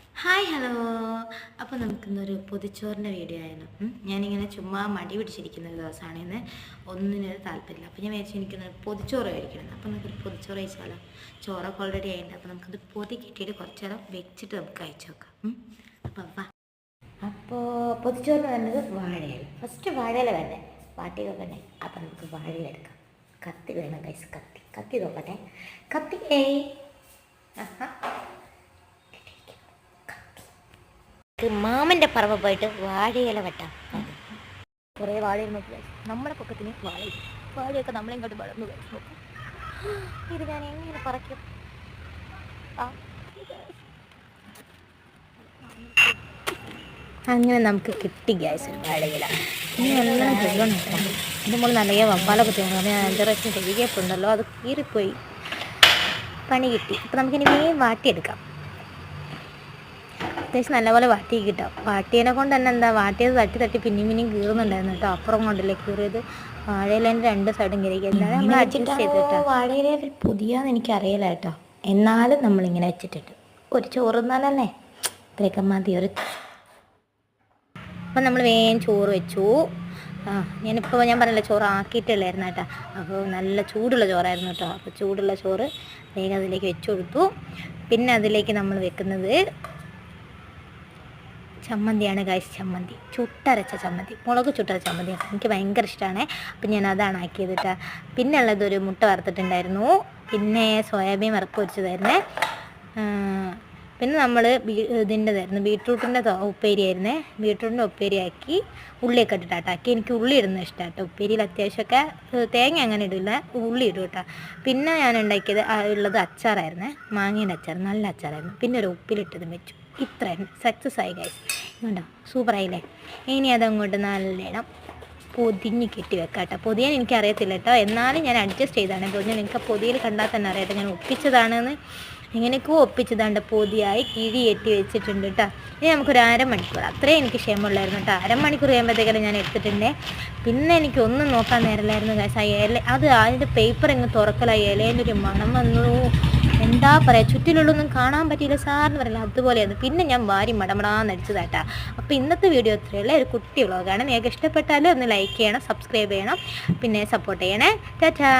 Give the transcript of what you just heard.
Hi hello അപ്പോൾ നമുക്കിന്നൊരു പൊതിച്ചോറിന്റെ video ആയിരുന്നു. ഞാനിങ്ങനെ ചുമ്മാ മടി പിടിച്ചിരിക്കുന്ന ഒരു ദിവസമാണ് ഇന്ന്. ഒന്നിനൊരു താല്പര്യമില്ല. അപ്പോൾ ഞാൻ വിചാരിച്ചു എനിക്കൊന്ന് പൊതിച്ചോറ് കഴിക്കണം. അപ്പോൾ നമുക്കൊരു പൊതിച്ചോറ് കഴിച്ചാലോ? ചോറൊക്കെ ഓൾറെഡി ആയിട്ടുണ്ട്. അപ്പോൾ നമുക്കത് പൊതി കിട്ടിയിട്ട് കുറച്ച് നേരം വെച്ചിട്ട് നമുക്ക് കഴിച്ചു നോക്കാം. അപ്പം അപ്പോൾ വാ. അപ്പോൾ പൊതിച്ചോറിന് വേണ്ടത് വാഴയില. ഫസ്റ്റ് വാഴയില വേണ്ടേ? വാട്ടിയൊക്കെ തന്നെ അപ്പോൾ നമുക്ക് വാഴയില എടുക്കാം. കത്തി വേണം കൈസ് കത്തി. കത്തി നോക്കട്ടെ. കത്തി. ഏയ്. ആഹാ. മാമന്റെ പറമ്പ് പോയിട്ട് വാഴയില വെട്ടാം കുറേ വാഴയിൽ നോക്കി നമ്മുടെ പൊക്കത്തിന് വാഴ വാഴയൊക്കെ നമ്മളെ ഇങ്ങോട്ട് വളർന്നു കഴിച്ചു ഇത് ഞാൻ എങ്ങനെ പറയ്ക്കും. അങ്ങനെ നമുക്ക് കിട്ടി ഗ്യാസ് ഒരു വാഴയില. ഇനി എല്ലാം കഴുകണം ഇത് നമ്മൾ നിറയെ വവ്വാലൊക്കെ തോന്നുന്നു ഞാൻ അഞ്ച് പ്രാവശ്യം കഴുകിയപ്പോണ്ടല്ലോ അത് കീറിപ്പോയി. പണി കിട്ടി. അപ്പം നമുക്കിനി വേഗം വാട്ടിയെടുക്കാം. അത്യാവശ്യം നല്ലപോലെ വാട്ടി കിട്ടാം. വാട്ടിയതിനെ കൊണ്ട് തന്നെ എന്താ വാട്ടിയത് തട്ടി തട്ടി പിന്നെയും പിന്നെയും കീറുന്നുണ്ടായിരുന്നു കേട്ടോ. അപ്പുറം കൊണ്ടല്ലേ കീറിയത്. വാഴയിലേന്റെ രണ്ട് സൈഡും കീറി വാഴയിലെ നമ്മൾ അഡ്ജസ്റ്റ് ചെയ്തിട്ടോ വാഴയില പുതിയാന്ന് എനിക്ക് അറിയില്ല കേട്ടോ. എന്നാലും നമ്മളിങ്ങനെ വെച്ചിട്ടുണ്ട്. ഒരു ചോറുന്നാലല്ലേ ഇത്രയൊക്കെ മതി. ഒരു അപ്പം നമ്മൾ വേഗം ചോറ് വെച്ചു. ആ ഞാനിപ്പോൾ ഞാൻ പറഞ്ഞില്ല ചോറ് ആക്കിയിട്ടില്ലായിരുന്നു കേട്ടോ. അപ്പോൾ നല്ല ചൂടുള്ള ചോറായിരുന്നു കേട്ടോ. അപ്പോൾ ചൂടുള്ള ചോറ് വേഗം അതിലേക്ക് വെച്ചു കൊടുത്തു. പിന്നെ അതിലേക്ക് നമ്മൾ വെക്കുന്നത് ചമ്മന്തിയാണ് ഗൈസ് ചമ്മന്തി. ചുട്ടരച്ച ചമ്മന്തി. മുളക് ചുട്ടരച്ച ചമ്മന്തിയാണ് എനിക്ക് ഭയങ്കര ഇഷ്ടമാണ് അപ്പം ഞാൻ അതാണ് ആക്കിയത് പിന്നെ ഉള്ളത് ഒരു മുട്ട വറുത്തിട്ടുണ്ടായിരുന്നു. പിന്നെ സോയാബീൻ വറുപ്പ് വെച്ചതായിരുന്നേ പിന്നെ നമ്മൾ ഇതിന്റെതായിരുന്നു ബീട്രൂട്ടിന്റെ ഉപ്പേരി ആയിരുന്നേ ബീട്രൂട്ടിന്റെ ഉപ്പേരി ആക്കി ഉള്ളിയൊക്കെ ഇട്ടിട്ടാക്കി എനിക്ക് ഉള്ളി ഇടുന്ന ഇഷ്ടമാട്ടോ ഉപ്പേരിയിൽ അത്യാവശ്യമൊക്കെ തേങ്ങ അങ്ങനെ ഇടില്ല. ഉള്ളി ഇടും കേട്ടോ പിന്നെ ഞാൻ ഉണ്ടാക്കിയത് ഉള്ളത് അച്ചാറായിരുന്നേ. മാങ്ങേന്റെ അച്ചാർ നല്ല അച്ചാറായിരുന്നു. പിന്നെ ഒരു ഉപ്പിലിട്ടതും വെച്ചു. ഇത്രയും സക്സസ് ആയി ഗൈസ് കണ്ടോ? സൂപ്പറായില്ലേ ഇനി അതങ്ങോട്ട് നല്ലോണം. പൊതിഞ്ഞ് കെട്ടി വെക്കാം കേട്ടോ പൊതിയാൻ എനിക്കറിയത്തില്ല കേട്ടോ എന്നാലും ഞാൻ അഡ്ജസ്റ്റ് ചെയ്താണ്. പൊതിഞ്ഞാൽ നിങ്ങൾക്ക് പൊതിയിൽ കണ്ടാൽ തന്നെ അറിയാം ഞാൻ ഒപ്പിച്ചതാണെന്ന് എങ്ങനെയൊക്കെ ഒപ്പിച്ചതാണ്ട് പൊതിയായി കിഴി കെട്ടി വെച്ചിട്ടുണ്ട് കേട്ടോ ഇനി നമുക്കൊരു അരമണിക്കൂർ. അത്രയും എനിക്ക് ക്ഷമമുള്ളായിരുന്നു കേട്ടോ അരമണിക്കൂർ കഴിയുമ്പോഴത്തേക്കും ഞാൻ എടുത്തിട്ടുണ്ടേ. പിന്നെ എനിക്ക് ഒന്നും നോക്കാൻ നേരമില്ലായിരുന്നു കാശ് ആ ഇല അത് അതിന്റെ പേപ്പർ ഇങ്ങ് തുറക്കലായി ഇലേന്റെ ഒരു മണം വന്നു. എന്താ പറയുക ചുറ്റിലുള്ളൊന്നും കാണാൻ പറ്റിയില്ല സാറിന് പറയില്ല അതുപോലെയാണ് പിന്നെ ഞാൻ വാരി മടമടാന്ന് അടിച്ചതാട്ടാ അപ്പോൾ ഇന്നത്തെ വീഡിയോ ഇത്രയുള്ള ഒരു കുട്ടി വ്ളോഗാണ്. നിങ്ങൾക്ക് ഇഷ്ടപ്പെട്ടാലും ഒന്ന് ലൈക്ക് ചെയ്യണം സബ്സ്ക്രൈബ് ചെയ്യണം പിന്നെ സപ്പോർട്ട് ചെയ്യണേ. ടാറ്റാ.